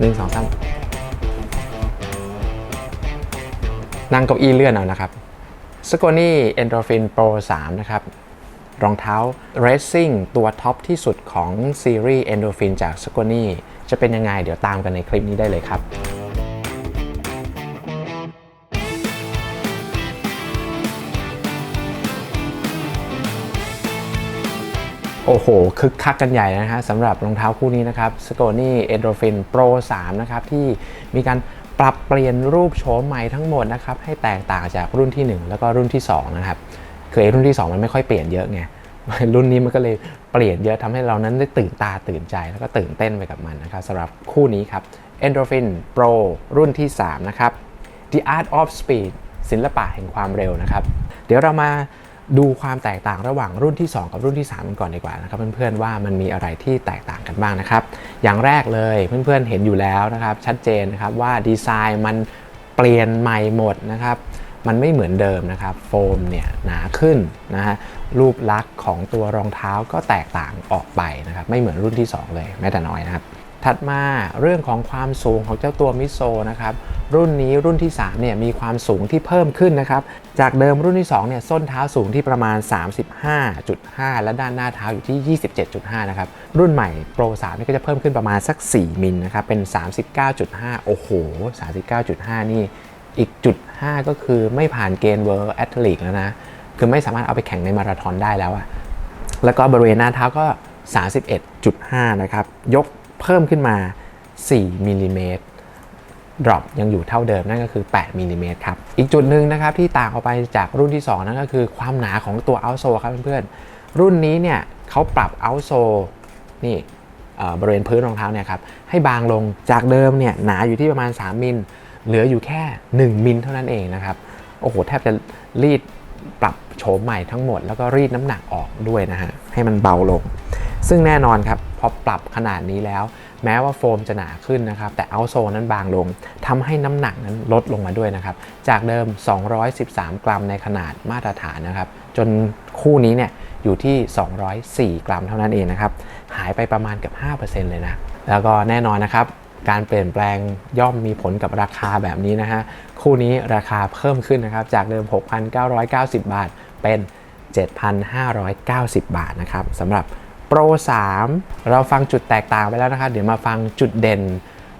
หนึ่งสองสามนั่งเก้าอี้เลื่อนเอานะครับสโกนี่เอนโดรฟินโปร3นะครับ รองเท้า Racing ตัวท็อปที่สุดของซีรีส์ Endorphin จาก s ก o n y จะเป็นยังไงเดี๋ยวตามกันในคลิปนี้ได้เลยครับ โอ้โห คึกคักกันใหญ่นะฮะสำหรับรองเท้าคู่นี้นะครับ s c o n y Endorphin Pro 3นะครับ ที่มีการปรับเปลี่ยนรูปโฉมใหม่ทั้งหมดนะครับ ให้แตกต่างจากรุ่นที่ 1 แล้วก็รุ่นที่ 2 นะครับ คือไอ้รุ่นที่ 2 มันไม่ค่อยเปลี่ยนเยอะไง รุ่นนี้มันก็เลยเปลี่ยนเยอะทำให้เรานั้นได้ตื่นตาตื่นใจแล้วก็ตื่นเต้นไปกับมันนะครับสำหรับคู่นี้ครับ Endorphin Pro รุ่นที่ 3 นะครับ The Art of Speed ศิลปะแห่งความเร็วนะครับ เดี๋ยวเรามา ดูความแตกต่างระหว่างรุ่นที่ 2 กับรุ่นที่3กันก่อนดีกว่านะครับเพื่อนๆว่ามันมีอะไรที่แตกต่างกันบ้างนะครับอย่างแรกเลยเพื่อนๆเห็นอยู่แล้วนะครับชัดเจนนะครับว่าดีไซน์มันเปลี่ยนใหม่หมดนะครับมันไม่เหมือนเดิมนะครับโฟมเนี่ยหนาขึ้นนะฮะรูปลักษณ์ของตัวรองเท้าก็แตกต่างออกไปนะครับไม่เหมือนรุ่นที่ 2 เลยแม้แต่น้อยนะครับ ถัดมาเรื่องของความสูงของเจ้าตัวมิโซนะครับรุ่นนี้รุ่นที่3เนี่ยมีความสูงที่เพิ่มขึ้นนะครับจากเดิมรุ่นที่2เนี่ยส้นเท้าสูงที่ประมาณ 35.5 และด้านหน้าเท้าอยู่ที่ 27.5 นะครับรุ่นใหม่ Pro 3นี่ก็จะเพิ่มขึ้นประมาณสัก 4 มิลนะครับเป็น 39.5 โอ้โห 39.5 นี่อีกจุด 5 ก็คือไม่ผ่านเกณฑ์ World Athlete แล้วนะ คือไม่สามารถเอาไปแข่งในมาราธอนได้แล้วอะแล้วก็บริเวณหน้าเท้าก็ 31.5 นะครับ ยก เพิ่มขึ้นมา 4มิลลิเมตรดรอปยังอยู่เท่าเดิมนั่นก็คือ 8มิลลิเมตรครับ อีกจุดหนึ่งนะครับที่ต่างออกไปจากรุ่นที่ 2 นั่นก็คือความหนาของตัวเอาโซครับเพื่อนๆ รุ่นนี้เนี่ยเขาปรับเอาโซนี่เอ่อบริเวณพื้นรองเท้าเนี่ยครับให้บางลงจากเดิมเนี่ยหนาอยู่ที่ประมาณ 3มิลเหลืออยู่แค่ 1มิลเท่านั้นเองนะครับโอ้โหแทบจะรีดปรับโฉมใหม่ทั้งหมด แล้วก็รีดน้ำหนักออกด้วยนะฮะให้มันเบาลง ซึ่งแน่นอนครับ พอปรับขนาดนี้แล้ว แม้ว่าโฟมจะหนาขึ้นนะครับ แต่เอาโซนั้นบางลงทำให้น้ำหนักนั้นลดลงมาด้วยนะครับ จากเดิม 213 กรัมในขนาดมาตรฐานนะครับ จนคู่นี้เนี่ยอยู่ที่ 204 กรัมเท่านั้นเองนะครับ หายไปประมาณเกือบ5%เลยนะ แล้วก็แน่นอนนะครับ การเปลี่ยนแปลงย่อมมีผลกับราคาแบบนี้นะฮะ คู่นี้ราคาเพิ่มขึ้นนะครับ จากเดิม 6,990 บาทเป็น 7,590 บาทนะครับสำหรับ Pro 3 เราฟังจุดแตกต่างไปแล้วนะครับ เดี๋ยวมาฟังจุดเด่น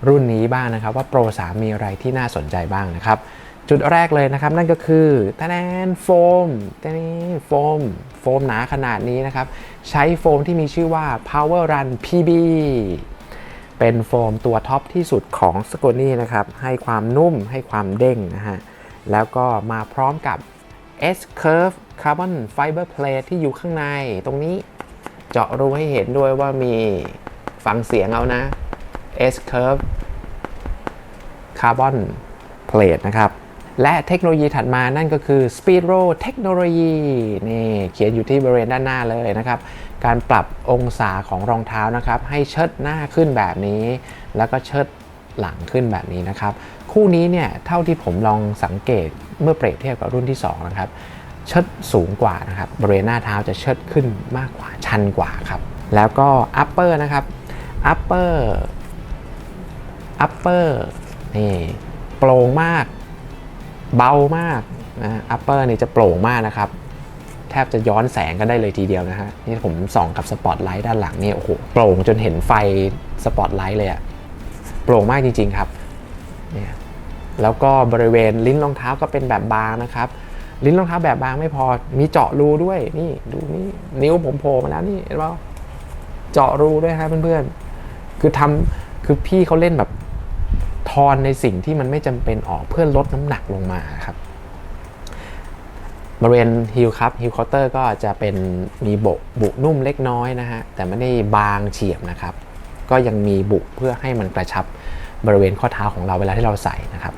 รุ่นนี้บ้างนะครับ ว่า Pro 3 มีอะไรที่น่าสนใจบ้างนะครับ จุดแรกเลยนะครับ นั่นก็คือตะแนนโฟมตะแนนโฟมโฟมหนาขนาดนี้นะครับ ใช้โฟมที่มีชื่อว่า Power Run PB เป็นโฟมตัวท็อปที่สุดของสโกนี่นะครับ ให้ความนุ่มให้ความเด้งนะฮะ แล้วก็มาพร้อมกับ S Curve Carbon Fiber Plate ที่อยู่ข้างในตรงนี้ เจาะรูให้เห็นด้วยว่ามีฟังเสียงเอานะ S Curve Carbon Plate นะครับ และเทคโนโลยีถัดมานั่นก็คือ Speedro เทคโนโลยีนี่เขียนอยู่ที่บริเวณด้านหน้าเลยนะครับ การปรับองศาของรองเท้านะครับ ให้เชิดหน้าขึ้นแบบนี้ แล้วก็เชิดหลังขึ้นแบบนี้นะครับ คู่นี้เนี่ยเท่าที่ผมลองสังเกตเมื่อเปรียบเทียบกับรุ่นที่ 2 นะครับ เชิดสูงกว่านะครับบริเวณหน้าเท้าจะเชิดขึ้นมากกว่าชันกว่าครับ แล้วก็ upper นะครับ upper upper นี่โปร่งมาก เบามากนะ upper นี่จะโปร่งมากนะครับ แทบจะย้อนแสงกันได้เลยทีเดียวนะฮะนี่ผมส่องกับสปอตไลท์ด้านหลังนี่โอ้โหโปร่งจนเห็นไฟสปอตไลท์เลยอะโปร่งมากจริงๆครับเนี่ยแล้วก็บริเวณลิ้นรองเท้าก็เป็นแบบบางนะครับ ลิ้นรองเท้าแบบบางไม่พอ มีเจาะรูด้วย นี่ดูนี่นิ้วผมโผล่มาแล้วนี่เห็นเปล่าเจาะรูด้วยครับเพื่อนๆ คือทำคือพี่เขาเล่นแบบทอนในสิ่งที่มันไม่จำเป็นออกเพื่อลดน้ำหนักลงมาครับบริเวณฮิลครับฮิลคาน์เตอร์ก็จะเป็นมีโบกบุนุ่มเล็กน้อยนะฮะ แต่ไม่ได้บางเฉียบนะครับ ก็ยังมีบุเพื่อให้มันกระชับบริเวณข้อเท้าของเราเวลาที่เราใส่นะครับ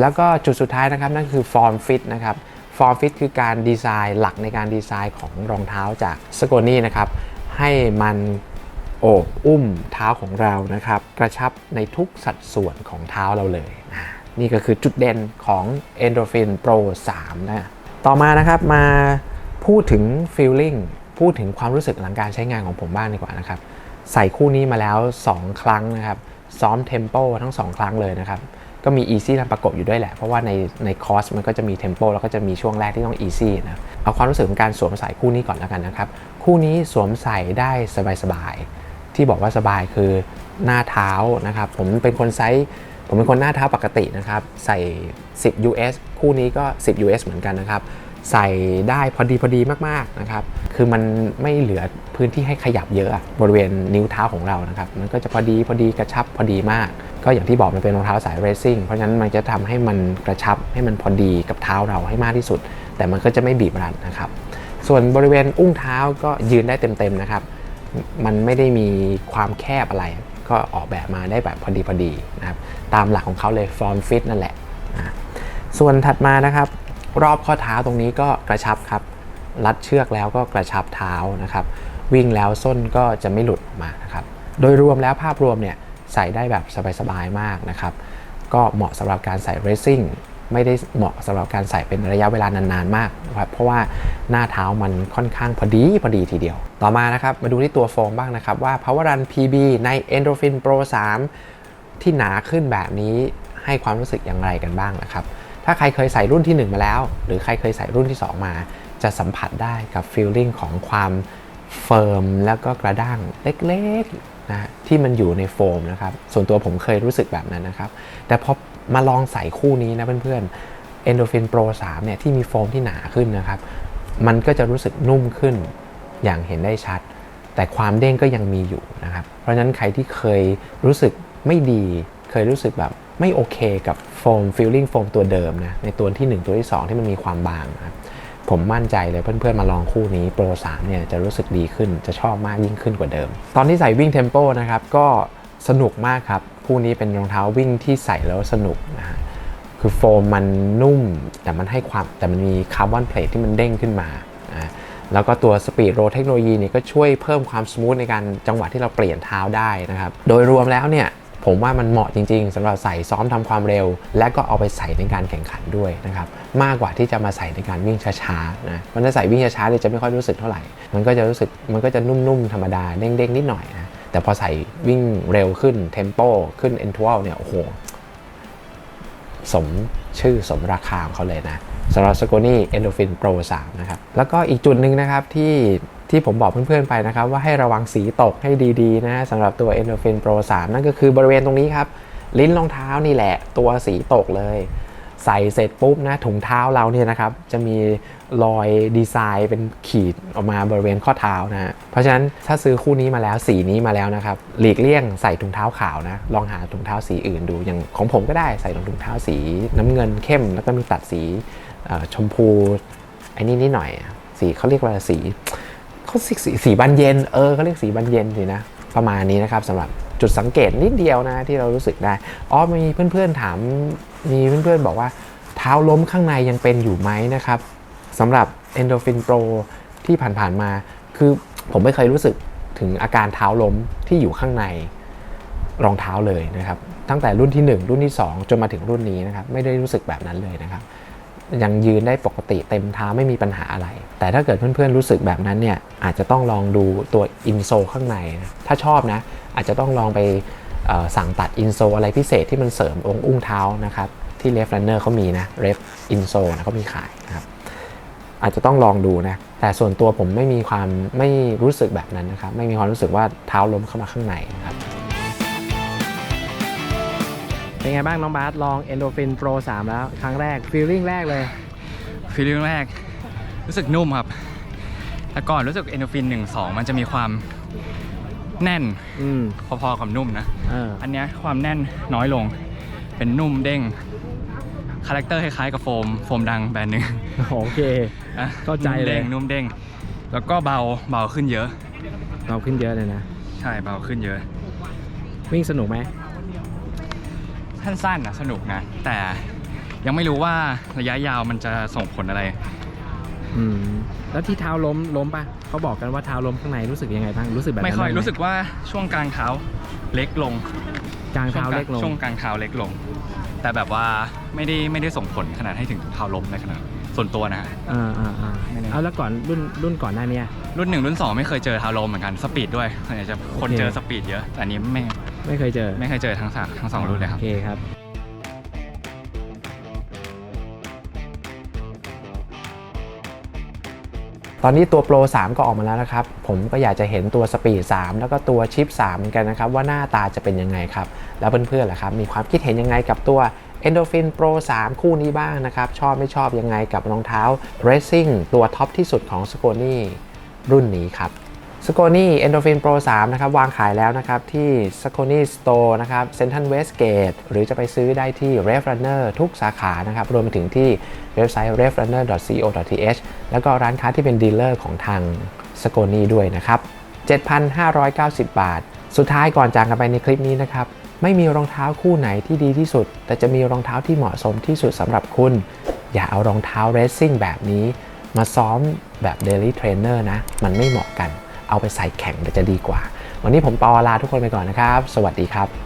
แล้วก็จุดสุดท้ายนะครับนั่นคือฟอร์มฟิตนะครับ ฟอร์ฟิตคือการดีไซน์หลักในการดีไซน์ของรองเท้าจากสโกนี่นะครับ ให้มันโอบอุ้มเท้าของเรานะครับ กระชับในทุกสัดส่วนของเท้าเราเลย นี่ก็คือจุดเด่นของ Endorphin Pro 3 นะ ต่อมานะครับมาพูดถึง feeling พูดถึงความรู้สึกหลังการใช้งานของผมบ้างดีกว่านะครับ ใส่คู่นี้มาแล้ว 2 ครั้งนะครับ ซ้อมเทมโปทั้งสองครั้งเลยนะครับ ก็มี Easy นำประกบอยู่ด้วยแหละ เพราะว่าในในคอร์สมันก็จะมีเทมโปแล้วก็จะมีช่วงแรกที่ต้อง Easy นะเอาความรู้สึกของการสวมใส่คู่นี้ก่อนแล้วกันนะครับ คู่นี้สวมใส่ได้สบายๆ ที่บอกว่าสบายคือหน้าเท้านะครับ ผมเป็นคนไซส์ผมเป็นคนหน้าเท้าปกตินะครับ ใส่ 10 US คู่นี้ก็ 10 US เหมือนกันนะครับ ใส่ได้พอดีพอดีมากๆนะครับ คือมันไม่เหลือพื้นที่ให้ขยับเยอะบริเวณนิ้วเท้าของเรานะครับ มันก็จะพอดีพอดีกระชับพอดีมาก ก็อย่างที่บอกมันเป็นรองเท้าสายเรซิ่ง เพราะฉะนั้นมันจะทำให้มันกระชับให้มันพอดีกับเท้าเราให้มากที่สุด แต่มันก็จะไม่บีบรัดนะครับ ส่วนบริเวณอุ้งเท้าก็ยืนได้เต็มๆนะครับ มันไม่ได้มีความแคบอะไร ก็ออกแบบมาได้แบบพอดีพอดีนะครับ ตามหลักของเขาเลยฟอร์มฟิตนั่นแหละ ส่วนถัดมานะครับ รอบข้อเท้าตรงนี้ก็กระชับครับ รัดเชือกแล้วก็กระชับเท้านะครับ วิ่งแล้วส้นก็จะไม่หลุดออกมานะครับ โดยรวมแล้วภาพรวมเนี่ยใส่ได้แบบสบายๆมากนะครับ ก็เหมาะสำหรับการใส่เรซซิ่งไม่ได้เหมาะสำหรับการใส่เป็นระยะเวลานานๆมากนะครับเพราะว่าหน้าเท้ามันค่อนข้างพอดีพอดีทีเดียว ต่อมานะครับมาดูที่ตัวโฟมบ้างนะครับ ว่า Power Run PB ใน Endorphin Pro 3 ที่หนาขึ้นแบบนี้ให้ความรู้สึกอย่างไรกันบ้างนะครับ ถ้าใครเคยใส่รุ่นที่ 1 มาแล้ว หรือใครเคยใส่รุ่นที่ 2 มา จะสัมผัสได้กับฟีลลิ่งของความเฟิร์มแล้วก็กระด้างเล็กๆนะที่มันอยู่ในโฟมนะครับ ส่วนตัวผมเคยรู้สึกแบบนั้นนะครับ แต่พอมาลองใส่คู่นี้นะเพื่อนๆ Endorphin Pro 3 เนี่ยที่มีโฟมที่หนาขึ้นนะครับ มันก็จะรู้สึกนุ่มขึ้นอย่างเห็นได้ชัด แต่ความเด้งก็ยังมีอยู่นะครับ เพราะฉะนั้นใครที่เคยรู้สึกไม่ดี เคยรู้สึกแบบ ไม่โอเคกับโฟมฟิลลิ่งโฟมตัวเดิมนะในตัวที่ 1 ตัวที่ 2 ที่มันมีความบางนะครับผมมั่นใจเลยเพื่อนๆมาลองคู่นี้ Pro 3เนี่ยจะรู้สึกดีขึ้นจะชอบมากยิ่งขึ้นกว่าเดิม ตอนที่ใส่วิ่งเทมโปนะครับก็สนุกมากครับ คู่นี้เป็นรองเท้าวิ่งที่ใส่แล้วสนุกนะฮะคือโฟมมันนุ่มแต่มันให้ความแต่มันมีคาร์บอนเพลทที่มันเด้งขึ้นมานะแล้วก็ตัวสปีดโรเทคโนโลยีนี่ก็ช่วยเพิ่มความสมูทในการจังหวะที่เราเปลี่ยนเท้าได้นะครับ โดยรวมแล้วเนี่ย ผมว่ามันเหมาะจริง ๆสำหรับใส่ซ้อมทำความเร็ว และก็เอาไปใส่ในการแข่งขันด้วยนะครับมากกว่าที่จะมาใส่ในการวิ่งช้าๆนะมันจะใส่วิ่งช้าๆเนี่ยจะไม่ค่อยรู้สึกเท่าไหร่ มันก็จะรู้สึกมันก็จะนุ่มๆธรรมดาเด้งๆนิดหน่อยนะแต่พอใส่วิ่งเร็วขึ้นเทมโปขึ้นเอ็นทัวลเนี่ยโอ้โหสมชื่อสมราคาของเขาเลยนะสำหรับ s c o n y Endorphin Pro 3นะครับแล้วก็อีกจุดหนึ่งนะครับที่ ที่ผมบอกเพื่อนๆไปนะครับว่าให้ระวังสีตกให้ดีๆนะสำหรับตัว Endorphin Pro 3 นั่นก็คือบริเวณตรงนี้ครับ ลิ้นรองเท้านี่แหละ ตัวสีตกเลย ใส่เสร็จปุ๊บนะถุงเท้าเราเนี่ยนะครับ จะมีรอยดีไซน์เป็นขีดออกมาบริเวณข้อเท้านะเพราะฉะนั้นถ้าซื้อคู่นี้มาแล้วสีนี้มาแล้วนะครับ หลีกเลี่ยงใส่ถุงเท้าขาวนะลองหาถุงเท้าสีอื่นดูอย่างของผมก็ได้ใส่ถุงเท้าสีน้ำเงินเข้ม แล้วก็มีตัดสีชมพูไอ้นี่นิดหน่อยสีเขาเรียกว่าสี เขาสีสีบานเย็น เออเขาเรียกสีบานเย็นสินะ ประมาณนี้นะครับสำหรับจุดสังเกตนิดเดียวนะที่เรารู้สึกได้ อ๋อมีเพื่อนๆถาม มีเพื่อนๆบอกว่าเท้าล้มข้างในยังเป็นอยู่ไหมนะครับสำหรับ Endorphin Pro ที่ผ่านๆมา คือผมไม่เคยรู้สึกถึงอาการเท้าล้มที่อยู่ข้างในรองเท้าเลยนะครับ ตั้งแต่รุ่นที่ 1 รุ่นที่ 2 จนมาถึงรุ่นนี้นะครับ ไม่ได้รู้สึกแบบนั้นเลยนะครับ ยังยืนได้ปกติเต็มเท้าไม่มีปัญหาอะไร แต่ถ้าเกิดเพื่อนๆรู้สึกแบบนั้นเนี่ยอาจจะต้องลองดูตัวอินโซข้างในนะถ้าชอบนะอาจจะต้องลองไปสั่งตัดอินโซอะไรพิเศษที่มันเสริมองค์อุ้งเท้านะครับที่เลฟ r ันเนอร์เขามีนะเรฟอินโซนะเขามีขายนะครับอาจจะต้องลองดูนะแต่ส่วนตัวผมไม่มีความไม่รู้สึกแบบนั้นนะครับไม่มีความรู้สึกว่าเท้าล้มเข้ามาข้างในนะครับ เป็นไงบ้างน้องบาสลอง Endorphin Pro 3แล้ว ครั้งแรกฟีลลิ่งแรกเลยฟีลลิ่งแรก รู้สึกนุ่มครับ แต่ก่อนรู้สึกเอนโดฟิน1 2 มันจะมีความแน่นอืมพอๆกับนุ่มนะเอออันเนี้ยความแน่นน้อยลง เป็นนุ่มเด้งคาแรคเตอร์คล้ายๆกับโฟมโฟมดังแบรนด์หนึ่งโอเคอะเข้าใจเลยนุ่มเด้งนุ่มเด้งแล้วก็เบาเบาขึ้นเยอะ เราขึ้นเยอะเลยนะ ใช่เบาขึ้นเยอะ วิ่งสนุกไหม สั้นๆนะสนุกนะ แต่ยังไม่รู้ว่าระยะยาวมันจะส่งผลอะไร อืมแล้วที่เท้าล้มล้มปะเขาบอกกันว่าเท้าล้มข้างในรู้สึกยังไงบ้างรู้สึกแบบนั้นไม่ค่อยบ้างหรู้สึกว่าช่วงกลางเท้าเล็กลงกลางเท้าเล็กลงช่วงกลางเท้าเล็กลง แต่แบบว่าไม่ได้ไม่ได้ส่งผลขนาดให้ถึงเท้าล้มในขนาดส่วนตัวนะฮะ อ่าอ่าอ่าไม่แน่เอาแล้วก่อนรุ่นรุ่นก่อนหน้าเนี้ย รุ่นหนึ่งรุ่นสองไม่เคยเจอเท้าล้มเหมือนกันสปีดด้วยส่วนใหญ่จะคนโอเค เจอสปีดเยอะแต่อันนี้ไม่ ไม่เคยเจอไม่เคยเจอทั้งสามทั้งสองรุ่นเลยคโอรับเคครับ ตอนนี้ตัว Pro 3ก็ออกมาแล้วนะครับ ผมก็อยากจะเห็นตัว Speed 3แล้วก็ตัวชิป3เหมือนกันนะครับ ว่าหน้าตาจะเป็นยังไงครับ แล้วเพื่อนๆล่ะครับ มีความคิดเห็นยังไงกับตัว Endorphin Pro 3 คู่นี้บ้างนะครับ ชอบไม่ชอบยังไงกับรองเท้า Racing ตัวท็อปที่สุดของ s c o n y รุ่นนี้ครับ s c o n y Endorphin Pro 3นะครับวางขายแล้วนะครับที่ s c o n y Store นะครับ Central Westgate หรือจะไปซื้อได้ที่ Rev Runner ทุกสาขานะครับรวมไปถึงที่เว็บไซต์ revrunner.co.th แล้วก็ร้านค้าที่เป็นดีลเลอร์ของทาง s c o n y ด้วยนะครับ 7,590 บาท สุดท้ายก่อนจากกันไปในคลิปนี้นะครับไม่มีรองเท้าคู่ไหนที่ดีที่สุด แต่จะมีรองเท้าที่เหมาะสมที่สุดสำหรับคุณ อย่าเอารองเท้าเรซซิ่งแบบนี้ มาซ้อมแบบ Daily Trainer นะ มันไม่เหมาะกัน เอาไปใส่แข่งจะดีกว่า วันนี้ผมปอลาทุกคนไปก่อนนะครับ สวัสดีครับ